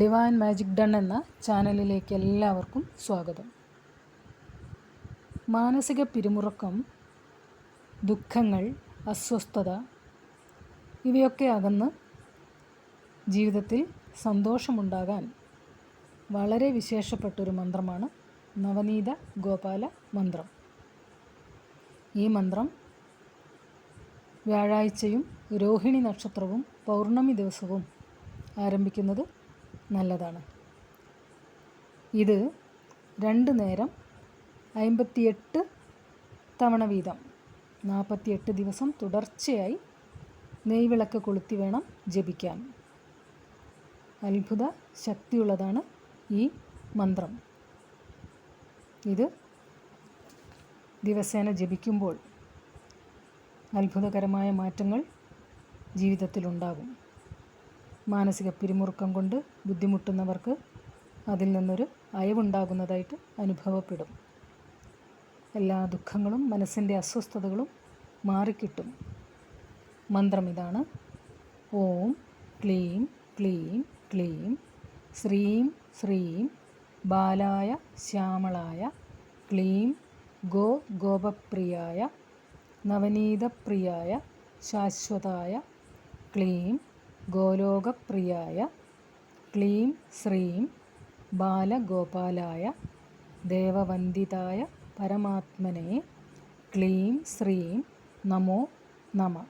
Divine magic done എന്ന ചാനലിലേക്ക് എല്ലാവർക്കും സ്വാഗതം. മാനസിക പിരിമുറുക്കം ദുഃഖങ്ങൾ അസ്വസ്ഥത ഇവയൊക്കെ അകന്ന് ജീവിതത്തിൽ സന്തോഷമുണ്ടാകാൻ വളരെ വിശേഷപ്പെട്ടൊരു മന്ത്രമാണ് നവനീത ഗോപാല മന്ത്രം. ഈ മന്ത്രം വ്യാഴാഴ്ചയും രോഹിണി നക്ഷത്രവും പൗർണമി ദിവസവും ആരംഭിക്കുന്നത് നല്ലതാണ്. ഇത് രണ്ട് നേരം അമ്പത്തിയെട്ട് തവണ വീതം. നാൽപ്പത്തിയെട്ട് ദിവസം തുടർച്ചയായി നെയ്വിളക്ക് കൊളുത്തി വേണം ജപിക്കാൻ. അത്ഭുത ശക്തിയുള്ളതാണ് ഈ മന്ത്രം. ഇത് ദിവസേന ജപിക്കുമ്പോൾ അത്ഭുതകരമായ മാറ്റങ്ങൾ ജീവിതത്തിലുണ്ടാകും. മാനസിക പിരിമുറുക്കം കൊണ്ട് ബുദ്ധിമുട്ടുന്നവർക്ക് അതിൽ നിന്നൊരു അയവുണ്ടാകുന്നതായിട്ട് അനുഭവപ്പെടും. എല്ലാ ദുഃഖങ്ങളും മനസ്സിന്റെ അസ്വസ്ഥതകളും മാറിക്കിട്ടും. മന്ത്രം ഇതാണ്. ഓം ക്ലീം ക്ലീം ക്ലീം ശ്രീം ശ്രീം ബാലായ ശ്യാമളായ ക്ലീം ഗോ ഗോപപ്രിയായ നവനീതപ്രിയായ ശാശ്വതായ ക്ലീം ഗോലോകപ്രിയായ ക്ലീം ശ്രീം ബാലഗോപാലായ ദേവവന്ദിതായ പരമാത്മനെ ക്ലീം ശ്രീം നമോ നമ.